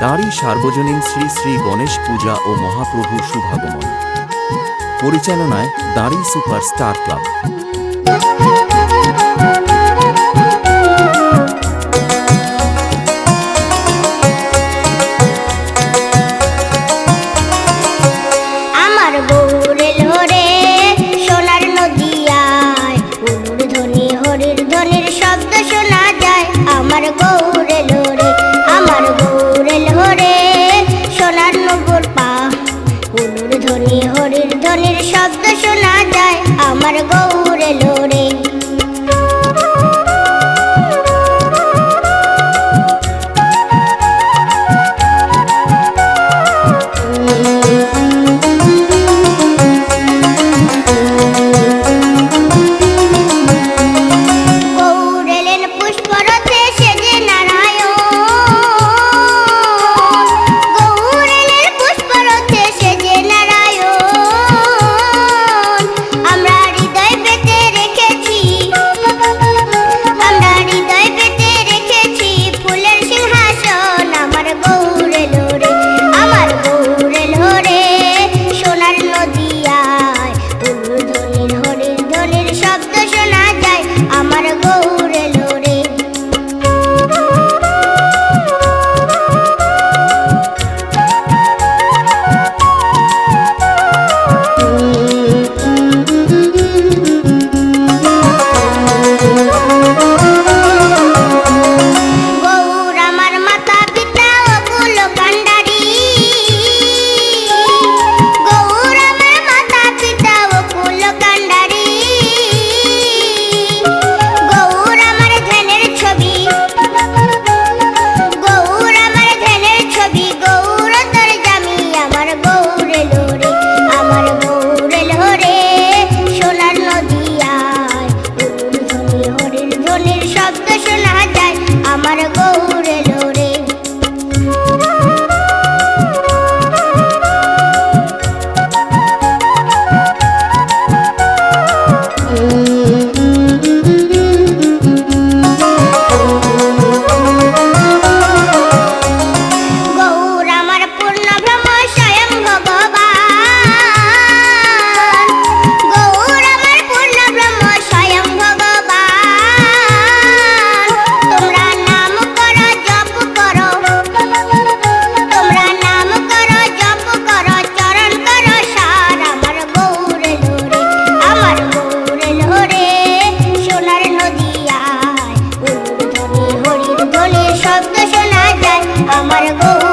দাঁড়ি সার্বজনীন শ্রী শ্রী গণেশ পূজা ও মহাপ্রভু শুভাগমন। পরিচালনায় দাঁড়ি super star club. gotta go আমার বহু